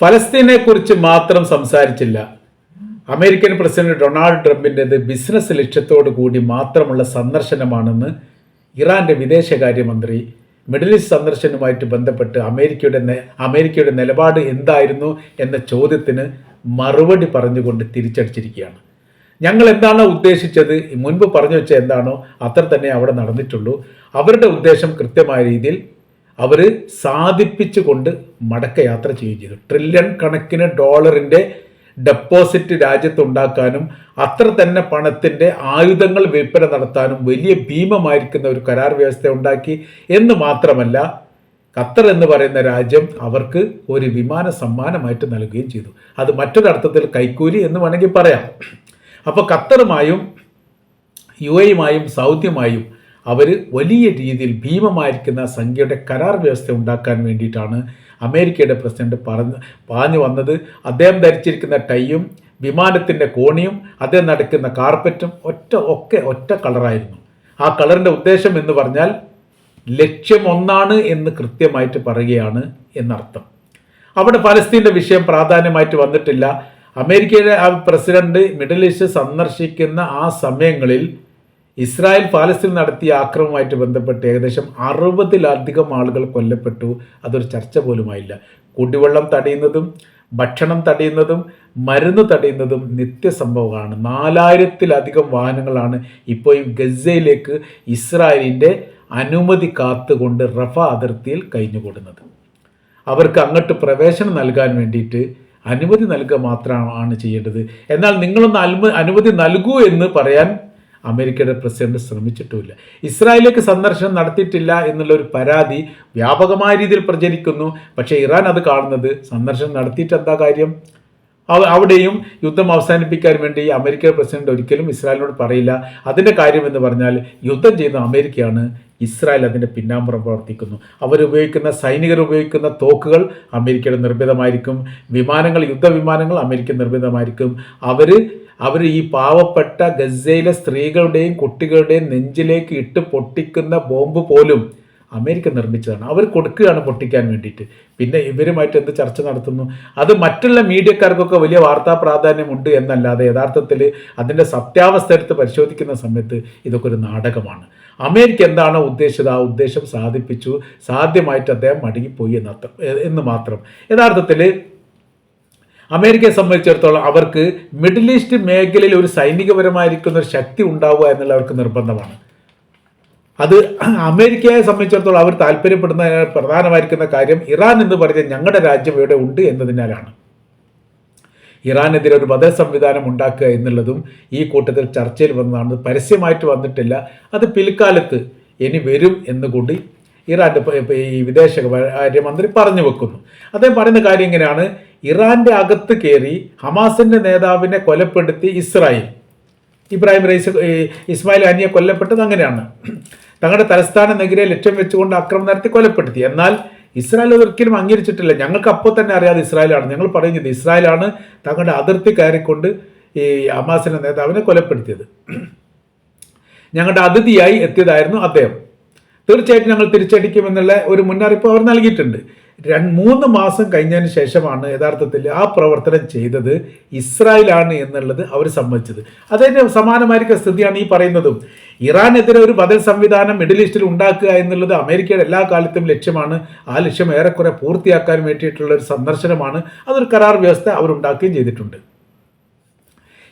ഫലസ്തീനെ കുറിച്ച് മാത്രം സംസാരിച്ചില്ല. അമേരിക്കൻ പ്രസിഡന്റ് ഡൊണാൾഡ് ട്രംപിന്റെത് ബിസിനസ് ലക്ഷ്യത്തോടു കൂടി മാത്രമുള്ള സന്ദർശനമാണെന്ന് ഇറാന്റെ വിദേശകാര്യമന്ത്രി മിഡിൽ ഈസ്റ്റ് സന്ദർശനവുമായിട്ട് ബന്ധപ്പെട്ട് അമേരിക്കയുടെ അമേരിക്കയുടെ നിലപാട് എന്തായിരുന്നു എന്ന ചോദ്യത്തിന് മറുപടി പറഞ്ഞുകൊണ്ട് തിരിച്ചടിച്ചിരിക്കുകയാണ്. ഞങ്ങൾ എന്താണോ ഉദ്ദേശിച്ചത്? മുൻപ് പറഞ്ഞു വെച്ച എന്താണോ അത്ര തന്നെ അവിടെ നടന്നിട്ടുള്ളൂ. അവരുടെ ഉദ്ദേശം കൃത്യമായ രീതിയിൽ അവർ സാധിപ്പിച്ചുകൊണ്ട് മടക്കയാത്ര ചെയ്യുകയും ചെയ്തു. ട്രില്യൺ കണക്കിന് ഡോളറിന്റെ ഡെപ്പോസിറ്റ് രാജ്യത്തുണ്ടാക്കാനും അത്ര തന്നെ പണത്തിന്റെ ആയുധങ്ങൾ വിൽപ്പന നടത്താനും വലിയ ഭീമമായിരിക്കുന്ന ഒരു കരാർ വ്യവസ്ഥ ഉണ്ടാക്കി. എന്ന് മാത്രമല്ല ഖത്തർ എന്ന് പറയുന്ന രാജ്യം അവർക്ക് ഒരു വിമാന സമ്മാനമായിട്ട് നൽകുകയും ചെയ്തു. അത് മറ്റൊരർത്ഥത്തിൽ കൈക്കൂലി എന്ന് വേണമെങ്കിൽ പറയാം. അപ്പോൾ ഖത്തറുമായും യു എയുമായും സൗദിയുമായും അവർ വലിയ രീതിയിൽ ഭീമമായിരിക്കുന്ന സംഖ്യയുടെ കരാർ വ്യവസ്ഥ ഉണ്ടാക്കാൻ വേണ്ടിയിട്ടാണ് അമേരിക്കയുടെ പ്രസിഡന്റ് പറഞ്ഞ് പാഞ്ഞു വന്നത്. അദ്ദേഹം ധരിച്ചിരിക്കുന്ന ടൈയും വിമാനത്തിന്റെ കോണിയും അദ്ദേഹം നടക്കുന്ന കാർപ്പറ്റും ഒറ്റ ഒക്കെ ഒറ്റ കളറായിരുന്നു. ആ കളറിന്റെ ഉദ്ദേശം എന്ന് പറഞ്ഞാൽ ലക്ഷ്യം ഒന്നാണ് എന്ന് കൃത്യമായിട്ട് പറയുകയാണ് എന്നർത്ഥം. അവിടെ പലസ്തീന്റെ വിഷയം പ്രാധാന്യമായിട്ട് വന്നിട്ടില്ല. അമേരിക്കയുടെ ആ പ്രസിഡന്റ് മിഡിൽ ഈസ്റ്റ് സന്ദർശിക്കുന്ന ആ സമയങ്ങളിൽ ഇസ്രായേൽ പാലസ്തീൻ നടത്തിയ ആക്രമണവുമായിട്ട് ബന്ധപ്പെട്ട് ഏകദേശം അറുപതിലധികം ആളുകൾ കൊല്ലപ്പെട്ടു. അതൊരു ചർച്ച പോലുമായില്ല. കുടിവെള്ളം തടയുന്നതും ഭക്ഷണം തടയുന്നതും മരുന്ന് തടയുന്നതും നിത്യസംഭവമാണ്. നാലായിരത്തിലധികം വാഹനങ്ങളാണ് ഇപ്പോൾ ഗസയിലേക്ക് ഇസ്രായേലിന്റെ അനുമതി കാത്തുകൊണ്ട് റഫ അതിർത്തിയിൽ കഴിഞ്ഞുകൂടുന്നത് അവർക്ക് അങ്ങോട്ട് പ്രവേശനം നൽകാൻ വേണ്ടിയിട്ട് അനുമതി നൽകുക മാത്രമാണ് ചെയ്യേണ്ടത്. എന്നാൽ നിങ്ങളൊന്ന് അനുമതി നൽകൂ എന്ന് പറയാൻ അമേരിക്കയുടെ പ്രസിഡന്റ് ശ്രമിച്ചിട്ടുമില്ല. ഇസ്രായേലിലേക്ക് സന്ദർശനം നടത്തിയിട്ടില്ല എന്നുള്ള ഒരു പരാതി വ്യാപകമായ രീതിയിൽ പ്രചരിക്കുന്നു. പക്ഷേ ഇറാൻ അത് കാണുന്നത് സന്ദർശനം നടത്തിയിട്ട് എന്താ കാര്യം? അവ- അവിടെയും യുദ്ധം അവസാനിപ്പിക്കാൻ വേണ്ടി അമേരിക്കൻ പ്രസിഡന്റ് ഒരിക്കലും ഇസ്രായേലിനോട് പറയില്ല. അതിന്റെ കാര്യം എന്ന് പറഞ്ഞാൽ യുദ്ധം ചെയ്യുന്ന അമേരിക്കയാണ് ഇസ്രായേൽ അതിന്റെ പിന്നാമ്പുറം പ്രവർത്തിക്കുന്നു. അവരുപയോഗിക്കുന്ന സൈനികർ ഉപയോഗിക്കുന്ന തോക്കുകൾ അമേരിക്കയുടെ നിർമ്മിതമായിരിക്കും വിമാനങ്ങൾ യുദ്ധവിമാനങ്ങൾ അമേരിക്ക നിർമ്മിതമായിരിക്കും അവർ അവർ ഈ പാവപ്പെട്ട ഗസയിലെ സ്ത്രീകളുടെയും കുട്ടികളുടെയും നെഞ്ചിലേക്ക് ഇട്ട് പൊട്ടിക്കുന്ന ബോംബ് പോലും അമേരിക്ക നിർമ്മിച്ചതാണ്. അവർ കൊടുക്കുകയാണ് പൊട്ടിക്കാൻ വേണ്ടിയിട്ട്. പിന്നെ ഇവരുമായിട്ട് എന്ത് ചർച്ച നടത്തുന്നു? അത് മറ്റുള്ള മീഡിയക്കാർക്കൊക്കെ വലിയ വാർത്താ പ്രാധാന്യമുണ്ട് എന്നല്ലാതെ യഥാർത്ഥത്തിൽ അതിന്റെ സത്യാവസ്ഥ എടുത്ത് പരിശോധിക്കുന്ന സമയത്ത് ഇതൊക്കെ ഒരു നാടകമാണ്. അമേരിക്ക എന്താണോ ഉദ്ദേശിച്ചത്? ആ ഉദ്ദേശം സാധിപ്പിച്ചു. സാധ്യമായിട്ട് അദ്ദേഹം മടങ്ങിപ്പോയി എന്നർത്ഥം. എന്ന് മാത്രം. യഥാർത്ഥത്തിൽ അമേരിക്കയെ സംബന്ധിച്ചിടത്തോളം അവർക്ക് മിഡിൽ ഈസ്റ്റ് മേഖലയിൽ ഒരു സൈനികപരമായിരിക്കുന്ന ഒരു ശക്തി ഉണ്ടാവുക എന്നുള്ള അവർക്ക് നിർബന്ധമാണ്. അത് അമേരിക്കയെ സംബന്ധിച്ചിടത്തോളം അവർ താല്പര്യപ്പെടുന്ന പ്രധാനമായിരിക്കുന്ന കാര്യം ഇറാൻ എന്ന് പറഞ്ഞ ഞങ്ങളുടെ രാജ്യം ഇവിടെ ഉണ്ട് എന്നതിനാലാണ്. ഇറാനെതിരെ ഒരു ബദൽ സംവിധാനം ഉണ്ടാക്കുക എന്നുള്ളതും ഈ കൂട്ടത്തിൽ ചർച്ചയിൽ വന്നതാണ്. പരസ്യമായിട്ട് വന്നിട്ടില്ല. അത് പിൽക്കാലത്ത് ഇനി വരും എന്നുകൂടി ഇറാന്റെ ഈ വിദേശകാര്യമന്ത്രി പറഞ്ഞു വെക്കുന്നു. അദ്ദേഹം പറയുന്ന കാര്യം ഇങ്ങനെയാണ്. ഇറാന്റെ അകത്ത് കയറി ഹമാസിന്റെ നേതാവിനെ കൊലപ്പെടുത്തി Israel. Ibrahim Raisi Ismail Haniyeh കൊല്ലപ്പെട്ടത് അങ്ങനെയാണ്. തങ്ങളുടെ തലസ്ഥാന നഗരിയെ ലക്ഷ്യം വെച്ചുകൊണ്ട് ആക്രമണം നടത്തി കൊലപ്പെടുത്തി. എന്നാൽ ഇസ്രായേൽ ഒരിക്കലും അംഗീകരിച്ചിട്ടില്ല. ഞങ്ങൾക്ക് അപ്പോൾ തന്നെ അറിയാതെ ഇസ്രായേലാണ്. ഞങ്ങൾ പറയുന്നത് ഇസ്രായേലാണ് തങ്ങളുടെ അതിർത്തി കയറിക്കൊണ്ട് ഈ അമാസിലെ നേതാവിനെ കൊലപ്പെടുത്തിയത്. ഞങ്ങളുടെ അതിഥിയായി എത്തിയതായിരുന്നു അദ്ദേഹം. തീർച്ചയായിട്ടും ഞങ്ങൾ തിരിച്ചടിക്കുമെന്നുള്ള ഒരു മുന്നറിയിപ്പ് അവർ നൽകിയിട്ടുണ്ട്. രണ്ട് മൂന്ന് മാസം കഴിഞ്ഞതിന് ശേഷമാണ് യഥാർത്ഥത്തിൽ ആ പ്രവർത്തനം ചെയ്തത് ഇസ്രായേലാണ് എന്നുള്ളത് അവർ സമ്മതിച്ചത്. അതിന് സമാനമായിരിക്കുന്ന സ്ഥിതിയാണ് ഈ പറയുന്നതും. ഇറാനെതിരെ ഒരു ബദൽ സംവിധാനം മിഡിൽ ഈസ്റ്റിൽ ഉണ്ടാക്കുക എന്നുള്ളത് അമേരിക്കയുടെ എല്ലാ കാലത്തും ലക്ഷ്യമാണ്. ആ ലക്ഷ്യം ഏറെക്കുറെ പൂർത്തിയാക്കാൻ വേണ്ടിയിട്ടുള്ള ഒരു സന്ദർശനമാണ്. അതൊരു കരാർ വ്യവസ്ഥ അവർ ഉണ്ടാക്കുകയും ചെയ്തിട്ടുണ്ട്.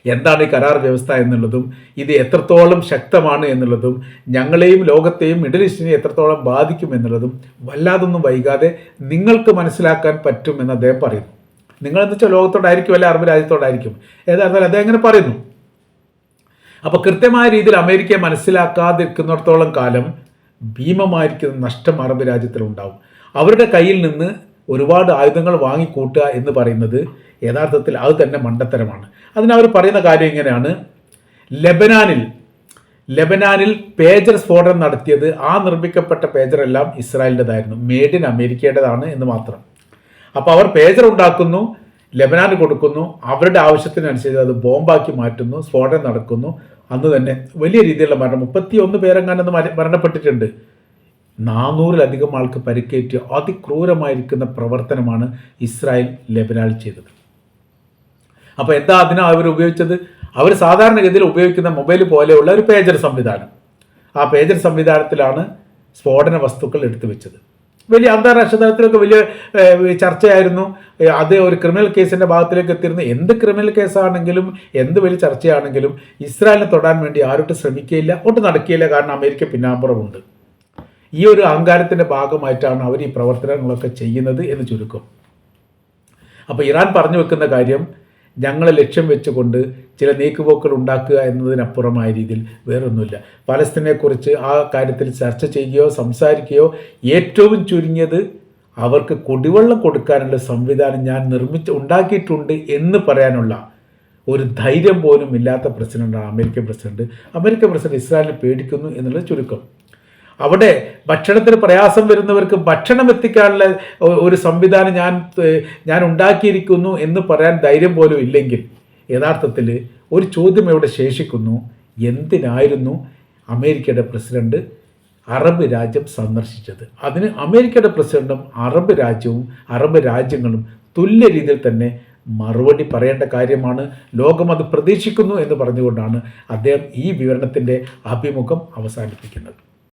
എന്താണ് ഈ കരാർ വ്യവസ്ഥ എന്നുള്ളതും ഇത് എത്രത്തോളം ശക്തമാണ് എന്നുള്ളതും ഞങ്ങളെയും ലോകത്തെയും മിഡിൽ ഈസ്റ്റിനെ എത്രത്തോളം ബാധിക്കും എന്നുള്ളതും വല്ലാതൊന്നും വൈകാതെ നിങ്ങൾക്ക് മനസ്സിലാക്കാൻ പറ്റും എന്ന് അദ്ദേഹം പറയുന്നു. നിങ്ങളെന്ന് വെച്ചാൽ ലോകത്തോടായിരിക്കും അല്ലെ? അറബ് രാജ്യത്തോടായിരിക്കും. ഏതായിരുന്നാലും അദ്ദേഹം അങ്ങനെ പറയുന്നു. അപ്പോൾ കൃത്യമായ രീതിയിൽ അമേരിക്കയെ മനസ്സിലാക്കാതിരിക്കുന്നിടത്തോളം കാലം ഭീമമായിരിക്കുന്ന നഷ്ടം അറബ് രാജ്യത്തിലുണ്ടാവും. അവരുടെ കയ്യിൽ നിന്ന് ഒരുപാട് ആയുധങ്ങൾ വാങ്ങിക്കൂട്ടുക എന്ന് പറയുന്നത് യഥാർത്ഥത്തിൽ അത് തന്നെ മണ്ടത്തരമാണ്. അതിനവർ പറയുന്ന കാര്യം ഇങ്ങനെയാണ്. ലെബനാനിൽ ലെബനാനിൽ പേജർ സ്ഫോടനം നടത്തിയത് ആ നിർമ്മിക്കപ്പെട്ട പേജറെല്ലാം ഇസ്രായേലിന്റെതായിരുന്നു. മേഡ് ഇൻ അമേരിക്കയുടേതാണ് എന്ന് മാത്രം. അപ്പോൾ അവർ പേജർ ഉണ്ടാക്കുന്നു ലബനാന് കൊടുക്കുന്നു. അവരുടെ ആവശ്യത്തിനനുസരിച്ച് അത് ബോംബാക്കി മാറ്റുന്നു സ്ഫോടനം നടക്കുന്നു. അന്ന് തന്നെ വലിയ രീതിയിലുള്ള മരണം. മുപ്പത്തി ഒന്ന് പേരെങ്ങാനും മര- മരണപ്പെട്ടിട്ടുണ്ട്. നാനൂറിലധികം ആൾക്ക് പരിക്കേറ്റ് അതിക്രൂരമായിരിക്കുന്ന പ്രവർത്തനമാണ് ഇസ്രായേൽ ലെബനാനിൽ ചെയ്തത്. അപ്പോൾ എന്താ അതിനാ അവർ ഉപയോഗിച്ചത്? അവർ സാധാരണഗതിയിൽ ഉപയോഗിക്കുന്ന മൊബൈൽ പോലെയുള്ള ഒരു പേജർ സംവിധാനം. ആ പേജർ സംവിധാനത്തിലാണ് സ്ഫോടന വസ്തുക്കൾ എടുത്തു വെച്ചത്. വലിയ അന്താരാഷ്ട്ര തലത്തിലൊക്കെ വലിയ ചർച്ചയായിരുന്നു. അത് ഒരു ക്രിമിനൽ കേസിന്റെ ഭാഗത്തിലേക്ക് എത്തിയിരുന്നു. എന്ത് ക്രിമിനൽ കേസാണെങ്കിലും എന്ത് വലിയ ചർച്ചയാണെങ്കിലും ഇസ്രായേലിനെ തൊടാൻ വേണ്ടി ആരോട്ട് ശ്രമിക്കുകയില്ല ഒട്ടും നടക്കുകയില്ല. കാരണം അമേരിക്ക പിന്നാമ്പുറമുണ്ട്. ഈ ഒരു അഹങ്കാരത്തിന്റെ ഭാഗമായിട്ടാണ് അവർ ഈ പ്രവർത്തനങ്ങളൊക്കെ ചെയ്യുന്നത് എന്ന് ചുരുക്കം. അപ്പോൾ ഇറാൻ പറഞ്ഞു വെക്കുന്ന കാര്യം ഞങ്ങളെ ലക്ഷ്യം വെച്ചുകൊണ്ട് ചില നീക്കുപോക്കൾ ഉണ്ടാക്കുക എന്നതിനപ്പുറമായ രീതിയിൽ വേറൊന്നുമില്ല. പലസ്തീനെക്കുറിച്ച് ആ കാര്യത്തിൽ ചർച്ച ചെയ്യുകയോ സംസാരിക്കുകയോ ഏറ്റവും ചുരുങ്ങിയത് അവർക്ക് കുടിവെള്ളം കൊടുക്കാനുള്ള സംവിധാനം ഞാൻ നിർമ്മിച്ച് ഉണ്ടാക്കിയിട്ടുണ്ട് എന്ന് പറയാനുള്ള ഒരു ധൈര്യം പോലും ഇല്ലാത്ത പ്രസിഡന്റാണ് അമേരിക്കൻ പ്രസിഡന്റ്. അമേരിക്കൻ പ്രസിഡന്റ് ഇസ്രായേലിനെ പേടിക്കുന്നു എന്നുള്ള ചുരുക്കം. അവിടെ ഭക്ഷണത്തിന് പ്രയാസം വരുന്നവർക്ക് ഭക്ഷണം എത്തിക്കാനുള്ള ഒരു സംവിധാനം ഞാൻ ഞാൻ ഉണ്ടാക്കിയിരിക്കുന്നു എന്ന് പറയാൻ ധൈര്യം പോലും ഇല്ലെങ്കിൽ യഥാർത്ഥത്തിൽ ഒരു ചോദ്യം എവിടെ ശേഷിക്കുന്നു. എന്തിനായിരുന്നു അമേരിക്കയുടെ പ്രസിഡന്റ് അറബ് രാജ്യം സന്ദർശിച്ചത്? അതിന് അമേരിക്കയുടെ പ്രസിഡന്റും അറബ് രാജ്യവും അറബ് രാജ്യങ്ങളും തുല്യ രീതിയിൽ തന്നെ മറുപടി പറയേണ്ട കാര്യമാണ്. ലോകം അത് പ്രതീക്ഷിക്കുന്നു എന്ന് പറഞ്ഞുകൊണ്ടാണ് അദ്ദേഹം ഈ വിവരണത്തിന്റെ അഭിമുഖം അവസാനിപ്പിക്കുന്നത്.